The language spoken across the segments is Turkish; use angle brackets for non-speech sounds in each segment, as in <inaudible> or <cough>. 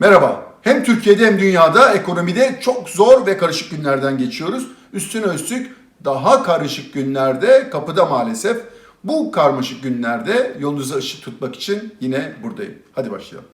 Merhaba. Hem Türkiye'de hem dünyada ekonomide çok zor ve karışık günlerden geçiyoruz. Üstüne üstlük daha karışık günlerde kapıda maalesef. Bu karmaşık günlerde yolunuza ışık tutmak için yine buradayım. Hadi başlayalım.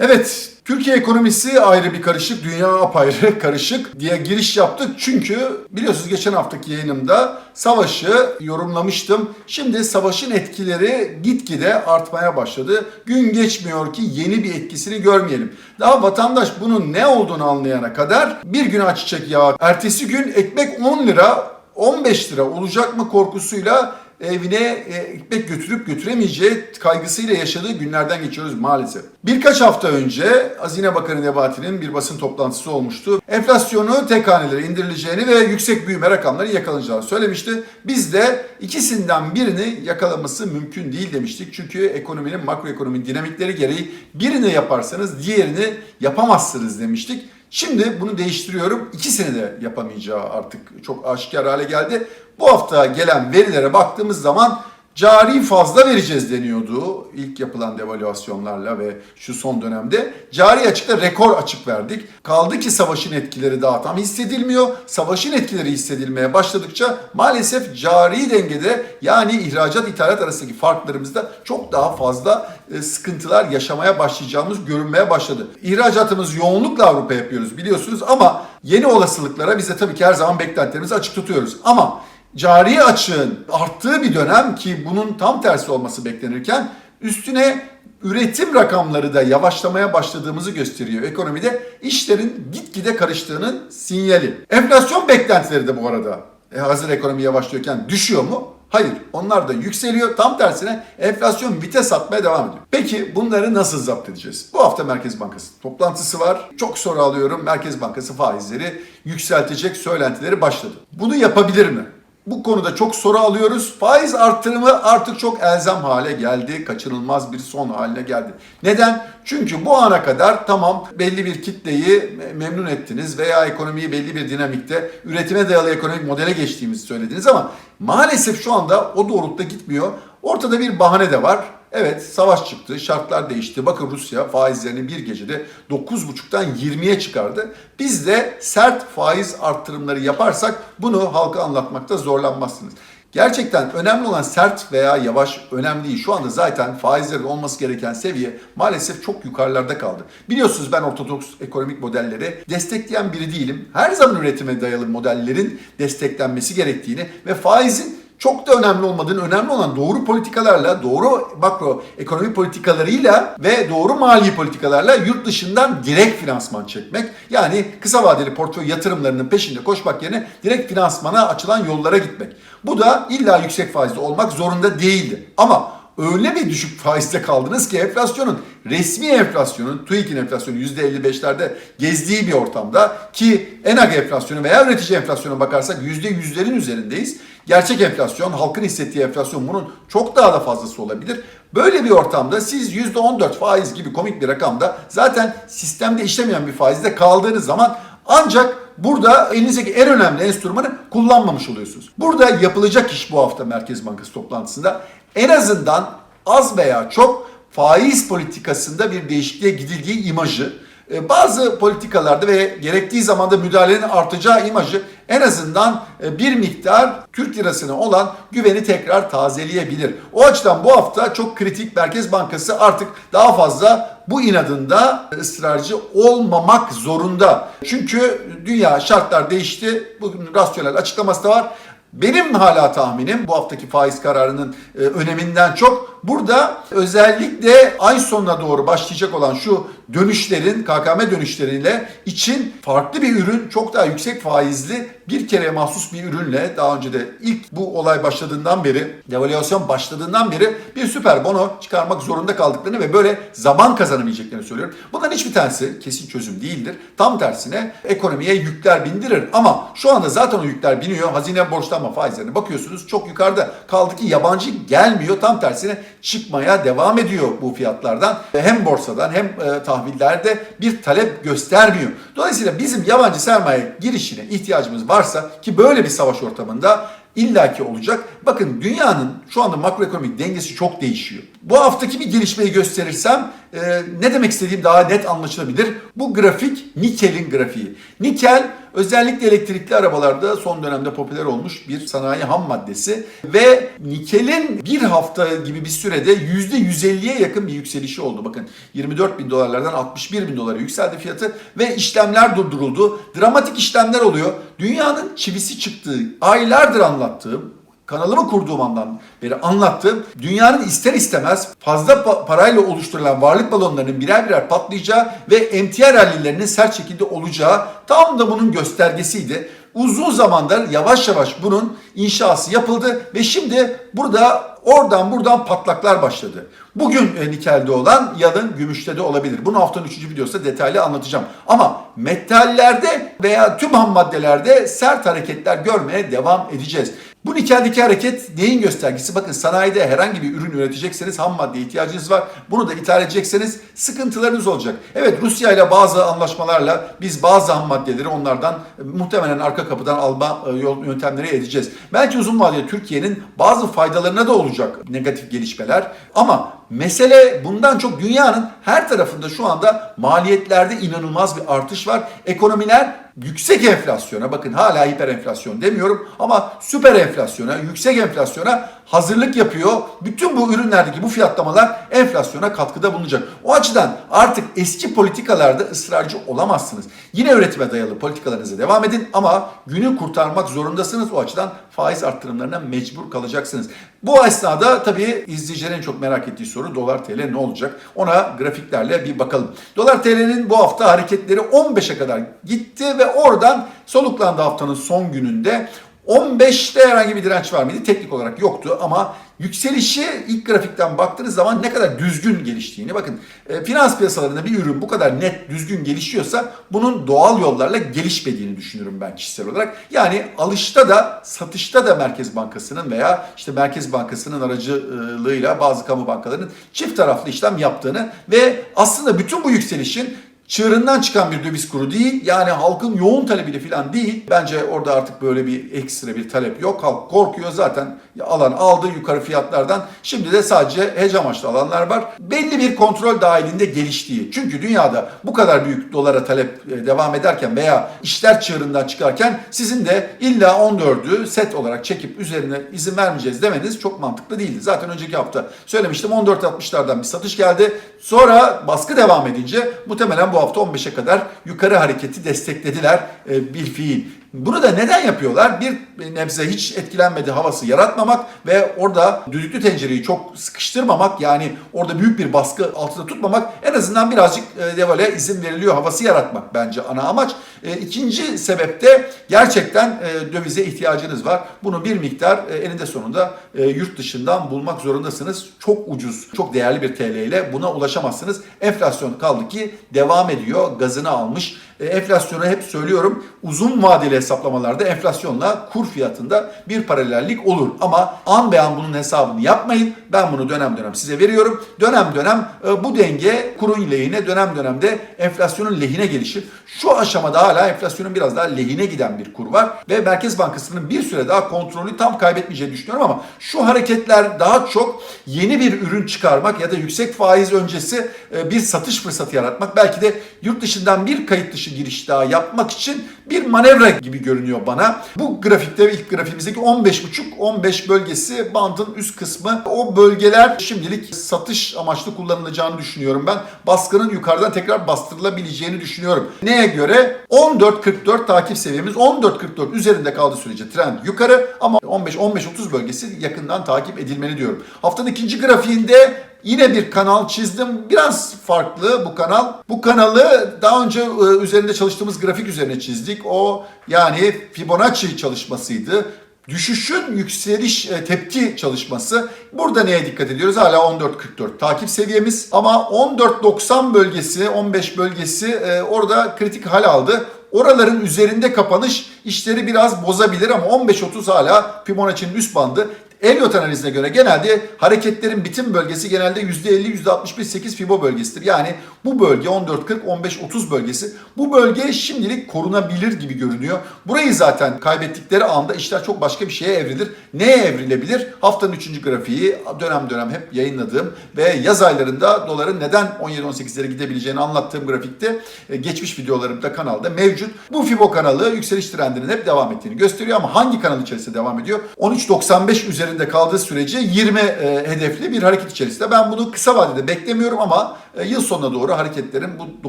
Evet, Türkiye ekonomisi ayrı bir karışık, dünya apayrı <laughs> karışık diye giriş yaptık. Çünkü biliyorsunuz geçen haftaki yayınımda savaşı yorumlamıştım. Şimdi savaşın etkileri gitgide artmaya başladı. Gün geçmiyor ki yeni bir etkisini görmeyelim. Daha vatandaş bunun ne olduğunu anlayana kadar bir gün ayçiçek yağı, ertesi gün ekmek 10 lira, 15 lira olacak mı korkusuyla evine e, ekmek götürüp götüremeyeceği kaygısıyla yaşadığı günlerden geçiyoruz maalesef. Birkaç hafta önce Hazine Bakanı Nebati'nin bir basın toplantısı olmuştu. Enflasyonu tek hanelere indirileceğini ve yüksek büyüme rakamları yakalanacağını söylemişti. Biz de ikisinden birini yakalaması mümkün değil demiştik. Çünkü ekonominin makroekonomi dinamikleri gereği birini yaparsanız diğerini yapamazsınız demiştik. Şimdi bunu değiştiriyorum. İkisini de yapamayacağı artık çok aşikar hale geldi. Bu hafta gelen verilere baktığımız zaman cari fazla vereceğiz deniyordu ilk yapılan devalüasyonlarla ve şu son dönemde. Cari açıkta rekor açık verdik. Kaldı ki savaşın etkileri daha tam hissedilmiyor. Savaşın etkileri hissedilmeye başladıkça maalesef cari dengede yani ihracat ithalat arasındaki farklarımızda çok daha fazla e, sıkıntılar yaşamaya başlayacağımız görünmeye başladı. İhracatımız yoğunlukla Avrupa yapıyoruz biliyorsunuz ama yeni olasılıklara biz de tabii ki her zaman beklentilerimizi açık tutuyoruz. Ama cari açığın arttığı bir dönem ki bunun tam tersi olması beklenirken üstüne üretim rakamları da yavaşlamaya başladığımızı gösteriyor. Ekonomide işlerin gitgide karıştığının sinyali. Enflasyon beklentileri de bu arada e, hazır ekonomi yavaşlıyorken düşüyor mu? Hayır. Onlar da yükseliyor. Tam tersine enflasyon vites atmaya devam ediyor. Peki bunları nasıl zapt edeceğiz? Bu hafta Merkez Bankası toplantısı var. Çok soru alıyorum. Merkez Bankası faizleri yükseltecek söylentileri başladı. Bunu yapabilir mi? Bu konuda çok soru alıyoruz. Faiz artırımı artık çok elzem hale geldi. Kaçınılmaz bir son haline geldi. Neden? Çünkü bu ana kadar tamam belli bir kitleyi memnun ettiniz veya ekonomiyi belli bir dinamikte üretime dayalı ekonomik modele geçtiğimizi söylediniz ama maalesef şu anda o doğrultuda gitmiyor. Ortada bir bahane de var. Evet savaş çıktı, şartlar değişti. Bakın Rusya faizlerini bir gecede 9,5'tan 20'ye çıkardı. Biz de sert faiz arttırımları yaparsak bunu halka anlatmakta zorlanmazsınız. Gerçekten önemli olan sert veya yavaş önemli değil. Şu anda zaten faizlerin olması gereken seviye maalesef çok yukarılarda kaldı. Biliyorsunuz ben ortodoks ekonomik modelleri destekleyen biri değilim. Her zaman üretime dayalı modellerin desteklenmesi gerektiğini ve faizin çok da önemli olmadığını, önemli olan doğru politikalarla, doğru makro ekonomi politikalarıyla ve doğru mali politikalarla yurt dışından direkt finansman çekmek. Yani kısa vadeli portföy yatırımlarının peşinde koşmak yerine direkt finansmana açılan yollara gitmek. Bu da illa yüksek faizli olmak zorunda değildi. Ama öyle bir düşük faizde kaldınız ki enflasyonun resmi enflasyonun TÜİK'in enflasyonu %55'lerde gezdiği bir ortamda ki ENAG enflasyonu veya üretici enflasyona bakarsak %100'lerin üzerindeyiz. Gerçek enflasyon, halkın hissettiği enflasyon bunun çok daha da fazlası olabilir. Böyle bir ortamda siz %14 faiz gibi komik bir rakamda zaten sistemde işlemeyen bir faizde kaldığınız zaman ancak burada elinizdeki en önemli enstrümanı kullanmamış oluyorsunuz. Burada yapılacak iş bu hafta Merkez Bankası toplantısında en azından az veya çok faiz politikasında bir değişikliğe gidildiği imajı, e, bazı politikalarda ve gerektiği zamanda müdahalenin artacağı imajı en azından e, bir miktar Türk lirasına olan güveni tekrar tazeleyebilir. O açıdan bu hafta çok kritik Merkez Bankası artık daha fazla bu inadında ısrarcı olmamak zorunda. Çünkü dünya şartlar değişti. Bugün rasyonel açıklaması da var. Benim hala tahminim bu haftaki faiz kararının e, öneminden çok. Burada özellikle ay sonuna doğru başlayacak olan şu dönüşlerin KKM dönüşleriyle için farklı bir ürün çok daha yüksek faizli bir kere mahsus bir ürünle daha önce de ilk bu olay başladığından beri devalüasyon başladığından beri bir süper bono çıkarmak zorunda kaldıklarını ve böyle zaman kazanamayacaklarını söylüyorum. Bunların hiçbir tanesi kesin çözüm değildir. Tam tersine ekonomiye yükler bindirir ama şu anda zaten o yükler biniyor. Hazine borçlanma faizlerine bakıyorsunuz çok yukarıda kaldı ki yabancı gelmiyor. Tam tersine çıkmaya devam ediyor bu fiyatlardan. Hem borsadan hem e, tahvillerde bir talep göstermiyor. Dolayısıyla bizim yabancı sermaye girişine ihtiyacımız varsa ki böyle bir savaş ortamında illaki olacak. Bakın dünyanın şu anda makroekonomik dengesi çok değişiyor. Bu haftaki bir gelişmeyi gösterirsem e, ne demek istediğim daha net anlaşılabilir. Bu grafik nikelin grafiği. Nikel özellikle elektrikli arabalarda son dönemde popüler olmuş bir sanayi ham maddesi ve nikelin bir hafta gibi bir sürede %150'ye yakın bir yükselişi oldu. Bakın 24 bin dolarlardan 61 bin dolara yükseldi fiyatı ve işlemler durduruldu. Dramatik işlemler oluyor. Dünyanın çivisi çıktığı, aylardır anlattığım kanalımı kurduğum andan beri anlattığım dünyanın ister istemez fazla pa- parayla oluşturulan varlık balonlarının birer birer patlayacağı ve emtia rallilerinin sert şekilde olacağı tam da bunun göstergesiydi. Uzun zamandır yavaş yavaş bunun inşası yapıldı ve şimdi burada oradan buradan patlaklar başladı. Bugün e, nikelde olan yarın gümüşte de olabilir. Bunu haftanın 3. videosunda detaylı anlatacağım. Ama metallerde veya tüm ham maddelerde sert hareketler görmeye devam edeceğiz. Bu nikeldeki hareket neyin göstergesi? Bakın sanayide herhangi bir ürün üretecekseniz ham madde ihtiyacınız var. Bunu da ithal edecekseniz sıkıntılarınız olacak. Evet Rusya ile bazı anlaşmalarla biz bazı ham maddeleri onlardan e, muhtemelen arka kapıdan alma e, yöntemleri edeceğiz. Belki uzun vadede Türkiye'nin bazı faydalarına da olacak negatif gelişmeler. Ama mesele bundan çok dünyanın her tarafında şu anda maliyetlerde inanılmaz bir artış var. Ekonomiler yüksek enflasyona bakın hala hiper enflasyon demiyorum ama süper enflasyona, yüksek enflasyona hazırlık yapıyor. Bütün bu ürünlerdeki bu fiyatlamalar enflasyona katkıda bulunacak. O açıdan artık eski politikalarda ısrarcı olamazsınız. Yine üretime dayalı politikalarınıza devam edin ama günü kurtarmak zorundasınız. O açıdan faiz arttırımlarına mecbur kalacaksınız. Bu esnada tabii izleyicilerin çok merak ettiği soru dolar TL ne olacak? Ona grafiklerle bir bakalım. Dolar TL'nin bu hafta hareketleri 15'e kadar gitti ve oradan soluklandı haftanın son gününde. 15'te herhangi bir direnç var mıydı? Teknik olarak yoktu ama yükselişi ilk grafikten baktığınız zaman ne kadar düzgün geliştiğini bakın e, finans piyasalarında bir ürün bu kadar net düzgün gelişiyorsa bunun doğal yollarla gelişmediğini düşünüyorum ben kişisel olarak. Yani alışta da satışta da Merkez Bankası'nın veya işte Merkez Bankası'nın aracılığıyla bazı kamu bankalarının çift taraflı işlem yaptığını ve aslında bütün bu yükselişin çığırından çıkan bir döviz kuru değil. Yani halkın yoğun talebiyle falan değil. Bence orada artık böyle bir ekstra bir talep yok. Halk korkuyor zaten. Alan aldı yukarı fiyatlardan. Şimdi de sadece hedge amaçlı alanlar var. Belli bir kontrol dahilinde geliştiği. Çünkü dünyada bu kadar büyük dolara talep e, devam ederken veya işler çığırından çıkarken sizin de illa 14'ü set olarak çekip üzerine izin vermeyeceğiz demeniz çok mantıklı değildi. Zaten önceki hafta söylemiştim 14.60'lardan bir satış geldi. Sonra baskı devam edince muhtemelen bu hafta 15'e kadar yukarı hareketi desteklediler e, bir fiil. Bunu da neden yapıyorlar? Bir nebze hiç etkilenmedi havası yaratmamak ve orada düdüklü tencereyi çok sıkıştırmamak yani orada büyük bir baskı altında tutmamak en azından birazcık e, devale izin veriliyor havası yaratmak bence ana amaç. E, ikinci sebep de gerçekten e, dövize ihtiyacınız var. Bunu bir miktar eninde sonunda yurt dışından bulmak zorundasınız. Çok ucuz, çok değerli bir TL ile buna ulaşamazsınız. Enflasyon kaldı ki devam ediyor, gazını almış. E, enflasyonu hep söylüyorum uzun vadeli hesaplamalarda enflasyonla kur fiyatında bir paralellik olur. Ama an be an bunun hesabını yapmayın. Ben bunu dönem dönem size veriyorum. Dönem dönem e, bu denge kurun lehine dönem dönemde enflasyonun lehine gelişir. Şu aşamada hala enflasyonun biraz daha lehine giden bir kur var. Ve Merkez Bankası'nın bir süre daha kontrolü tam kaybetmeyeceğini düşünüyorum ama şu hareketler daha çok yeni bir ürün çıkarmak ya da yüksek faiz öncesi e, bir satış fırsatı yaratmak. Belki de yurt dışından bir kayıt dışı giriş daha yapmak için bir manevra gibi görünüyor bana. Bu grafikte ilk grafiğimizdeki 15.5-15 bölgesi bandın üst kısmı. O bölgeler şimdilik satış amaçlı kullanılacağını düşünüyorum ben. Baskının yukarıdan tekrar bastırılabileceğini düşünüyorum. Neye göre? 14.44 takip seviyemiz 14.44 üzerinde kaldığı sürece trend yukarı ama 15-15-30 bölgesi yakından takip edilmeli diyorum. Haftanın ikinci grafiğinde Yine bir kanal çizdim. Biraz farklı bu kanal. Bu kanalı daha önce e, üzerinde çalıştığımız grafik üzerine çizdik. O yani Fibonacci çalışmasıydı. Düşüşün yükseliş e, tepki çalışması. Burada neye dikkat ediyoruz? Hala 14.44 takip seviyemiz. Ama 14.90 bölgesi, 15 bölgesi e, orada kritik hal aldı. Oraların üzerinde kapanış işleri biraz bozabilir ama 15.30 hala Fibonacci'nin üst bandı. Elliot analizine göre genelde hareketlerin bitim bölgesi genelde %50, %61, 8 Fibo bölgesidir. Yani bu bölge 14, 40, 15, 30 bölgesi. Bu bölge şimdilik korunabilir gibi görünüyor. Burayı zaten kaybettikleri anda işler çok başka bir şeye evrilir. Neye evrilebilir? Haftanın 3. grafiği dönem dönem hep yayınladığım ve yaz aylarında doların neden 17-18'lere gidebileceğini anlattığım grafikte e, geçmiş videolarımda kanalda mevcut. Bu Fibo kanalı yükseliş trendinin hep devam ettiğini gösteriyor ama hangi kanal içerisinde devam ediyor? 13.95 üzerinde kaldığı sürece 20 e, hedefli bir hareket içerisinde. Ben bunu kısa vadede beklemiyorum ama e, yıl sonuna doğru hareketlerin bu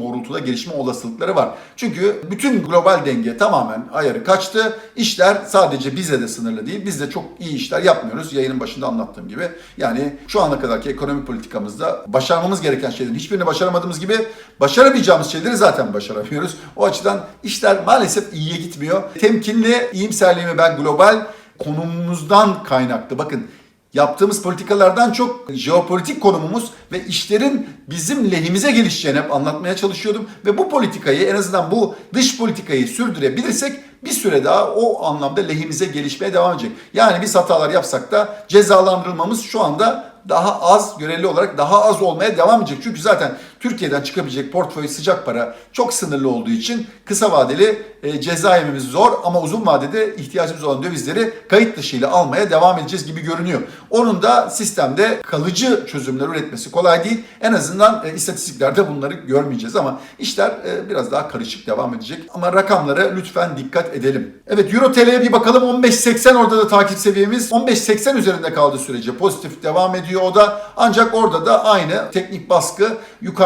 doğrultuda gelişme olasılıkları var. Çünkü bütün global denge tamamen ayarı kaçtı. İşler sadece bize de sınırlı değil. Biz de çok iyi işler yapmıyoruz. Yayının başında anlattığım gibi. Yani şu ana kadarki ekonomi politikamızda başarmamız gereken şeylerin hiçbirini başaramadığımız gibi başaramayacağımız şeyleri zaten başaramıyoruz. O açıdan işler maalesef iyiye gitmiyor. Temkinli iyimserliğimi ben global konumumuzdan kaynaklı. Bakın yaptığımız politikalardan çok jeopolitik konumumuz ve işlerin bizim lehimize gelişeceğini hep anlatmaya çalışıyordum. Ve bu politikayı en azından bu dış politikayı sürdürebilirsek bir süre daha o anlamda lehimize gelişmeye devam edecek. Yani biz hatalar yapsak da cezalandırılmamız şu anda daha az göreli olarak daha az olmaya devam edecek. Çünkü zaten Türkiye'den çıkabilecek portföy sıcak para çok sınırlı olduğu için kısa vadeli e, ceza yememiz zor ama uzun vadede ihtiyacımız olan dövizleri kayıt dışıyla almaya devam edeceğiz gibi görünüyor. Onun da sistemde kalıcı çözümler üretmesi kolay değil. En azından e, istatistiklerde bunları görmeyeceğiz ama işler e, biraz daha karışık devam edecek. Ama rakamlara lütfen dikkat edelim. Evet Euro TL'ye bir bakalım. 15.80 orada da takip seviyemiz. 15.80 üzerinde kaldığı sürece pozitif devam ediyor o da. Ancak orada da aynı teknik baskı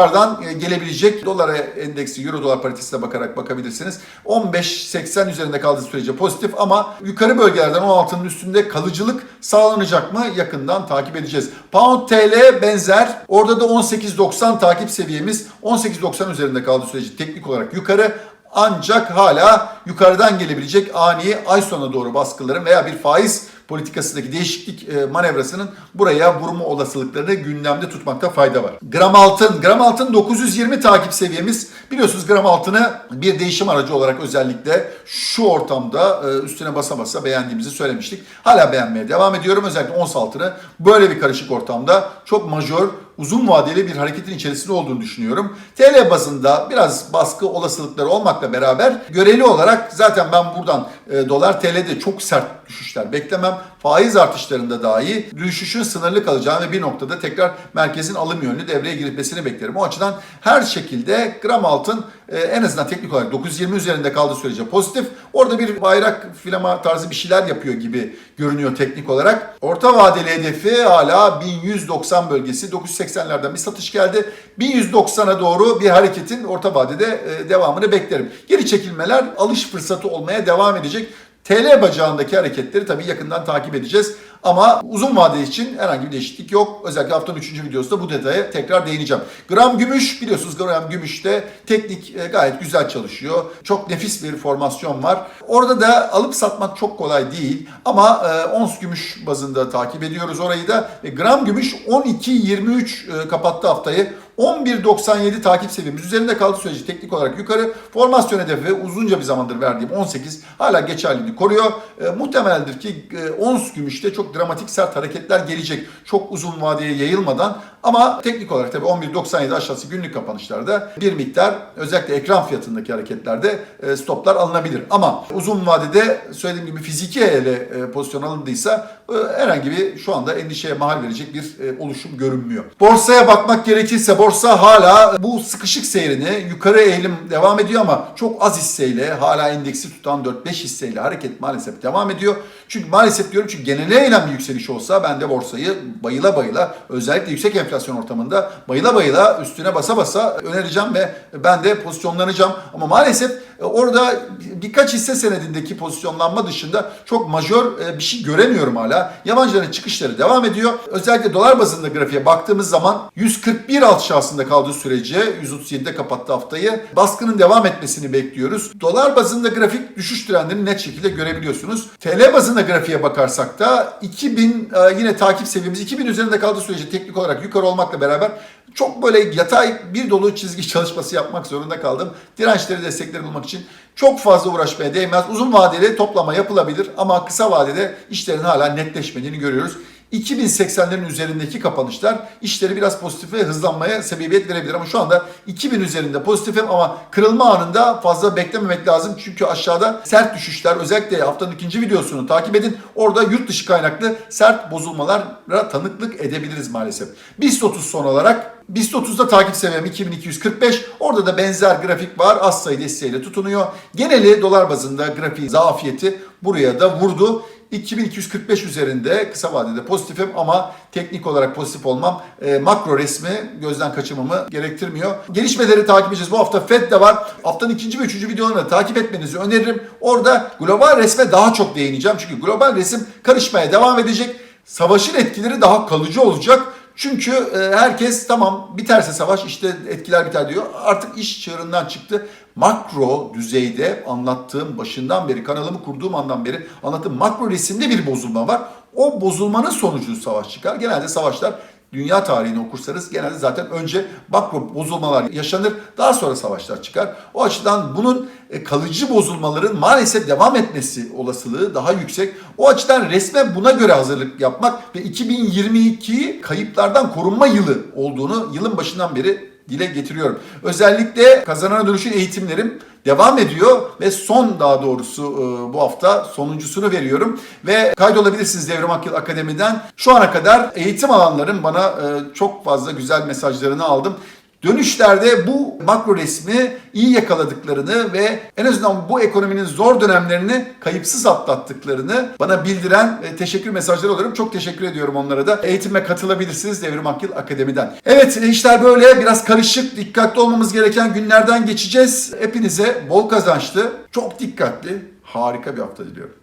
yukarıdan e, gelebilecek dolara endeksi euro dolar paritesine bakarak bakabilirsiniz. 15.80 üzerinde kaldığı sürece pozitif ama yukarı bölgelerden 16'nın üstünde kalıcılık sağlanacak mı yakından takip edeceğiz. Pound TL benzer. Orada da 18.90 takip seviyemiz 18.90 üzerinde kaldığı sürece teknik olarak yukarı ancak hala yukarıdan gelebilecek ani ay sonuna doğru baskıların veya bir faiz politikasındaki değişiklik e, manevrasının buraya vurma olasılıklarını gündemde tutmakta fayda var. Gram altın, gram altın 920 takip seviyemiz. Biliyorsunuz gram altını bir değişim aracı olarak özellikle şu ortamda e, üstüne basa basa beğendiğimizi söylemiştik. Hala beğenmeye devam ediyorum. Özellikle ons altını böyle bir karışık ortamda çok majör uzun vadeli bir hareketin içerisinde olduğunu düşünüyorum. TL bazında biraz baskı olasılıkları olmakla beraber göreli olarak zaten ben buradan e, dolar TL'de çok sert düşüşler beklemem. Faiz artışlarında dahi düşüşün sınırlı kalacağını ve bir noktada tekrar merkezin alım yönlü devreye girmesini beklerim. O açıdan her şekilde gram altın e, en azından teknik olarak 920 üzerinde kaldığı sürece pozitif. Orada bir bayrak filama tarzı bir şeyler yapıyor gibi görünüyor teknik olarak. Orta vadeli hedefi hala 1190 bölgesi. 980'lerden bir satış geldi. 1190'a doğru bir hareketin orta vadede e, devamını beklerim. Geri çekilmeler alış fırsatı olmaya devam edecek. TL bacağındaki hareketleri tabii yakından takip edeceğiz. Ama uzun vade için herhangi bir değişiklik yok. Özellikle haftanın 3. videosunda bu detaya tekrar değineceğim. Gram gümüş biliyorsunuz gram gümüşte teknik e, gayet güzel çalışıyor. Çok nefis bir formasyon var. Orada da alıp satmak çok kolay değil. Ama e, ons gümüş bazında takip ediyoruz orayı da. Ve gram gümüş 12.23 e, kapattı haftayı. 11.97 takip seviyemiz üzerinde kaldığı sürece teknik olarak yukarı. Formasyon hedefi uzunca bir zamandır verdiğim 18 hala geçerliliğini koruyor. E, muhtemeldir ki e, ons gümüşte çok dramatik sert hareketler gelecek. Çok uzun vadeye yayılmadan ama teknik olarak tabii 11.97 aşağısı günlük kapanışlarda bir miktar özellikle ekran fiyatındaki hareketlerde e, stoplar alınabilir. Ama uzun vadede söylediğim gibi fiziki ele e, pozisyon alındıysa e, herhangi bir şu anda endişeye mahal verecek bir oluşum görünmüyor. Borsaya bakmak gerekirse borsa hala bu sıkışık seyrini yukarı eğilim devam ediyor ama çok az hisseyle hala endeksi tutan 4-5 hisseyle hareket maalesef devam ediyor. Çünkü maalesef diyorum çünkü genele eğilen bir yükseliş olsa ben de borsayı bayıla bayıla özellikle yüksek enflasyon ortamında bayıla bayıla üstüne basa basa önereceğim ve ben de pozisyonlanacağım. Ama maalesef orada birkaç hisse senedindeki pozisyonlanma dışında çok majör e, bir şey göremiyorum hala. Yabancıların çıkışları devam ediyor. Özellikle dolar bazında grafiğe baktığımız zaman 141 alt şahsında kaldığı sürece 137'de kapattı haftayı. Baskının devam etmesini bekliyoruz. Dolar bazında grafik düşüş trendini net şekilde görebiliyorsunuz. TL bazında grafiğe bakarsak da 2000 e, yine takip seviyemiz 2000 üzerinde kaldığı sürece teknik olarak yukarı olmakla beraber Çok böyle yatay bir dolu çizgi <laughs> çalışması yapmak zorunda kaldım. Dirençleri destekleri bulmak için çok fazla uğraşmaya değmez. Uzun vadeli toplama yapılabilir ama kısa vadede işlerin hala netleşmediğini görüyoruz. 2080'lerin üzerindeki kapanışlar işleri biraz pozitife hızlanmaya sebebiyet verebilir ama şu anda 2000 üzerinde pozitifim ama kırılma anında fazla beklememek lazım çünkü aşağıda sert düşüşler özellikle haftanın ikinci videosunu takip edin. Orada yurt dışı kaynaklı sert bozulmalara tanıklık edebiliriz maalesef. BIST 30 son olarak BIST 30'da takip seviyem 2245. Orada da benzer grafik var. Az sayı desteğiyle tutunuyor. Geneli dolar bazında grafiğin zafiyeti buraya da vurdu. 2245 üzerinde kısa vadede pozitifim ama teknik olarak pozitif olmam e, makro resmi gözden kaçırmamı gerektirmiyor. Gelişmeleri takip edeceğiz. Bu hafta FED de var. Haftanın ikinci ve üçüncü videolarını takip etmenizi öneririm. Orada global resme daha çok değineceğim. Çünkü global resim karışmaya devam edecek. Savaşın etkileri daha kalıcı olacak. Çünkü e, herkes tamam biterse savaş işte etkiler biter diyor. Artık iş çığırından çıktı. Makro düzeyde anlattığım başından beri kanalımı kurduğum andan beri anlattığım makro resimde bir bozulma var. O bozulmanın sonucu savaş çıkar. Genelde savaşlar dünya tarihini okursanız genelde zaten önce makro bozulmalar yaşanır. Daha sonra savaşlar çıkar. O açıdan bunun e, kalıcı bozulmaların maalesef devam etmesi olasılığı daha yüksek. O açıdan resmen buna göre hazırlık yapmak ve 2022'yi kayıplardan korunma yılı olduğunu yılın başından beri dile getiriyorum. Özellikle kazanana dönüşün eğitimlerim devam ediyor ve son daha doğrusu e, bu hafta sonuncusunu veriyorum ve kaydolabilirsiniz Devrim Akıl Akademi'den. Şu ana kadar eğitim alanların bana e, çok fazla güzel mesajlarını aldım. Dönüşlerde bu makro resmi iyi yakaladıklarını ve en azından bu ekonominin zor dönemlerini kayıpsız atlattıklarını bana bildiren ve teşekkür mesajları olurum. Çok teşekkür ediyorum onlara da. Eğitime katılabilirsiniz Devrim Akıl Akademi'den. Evet işler böyle biraz karışık, dikkatli olmamız gereken günlerden geçeceğiz. Hepinize bol kazançlı, çok dikkatli, harika bir hafta diliyorum.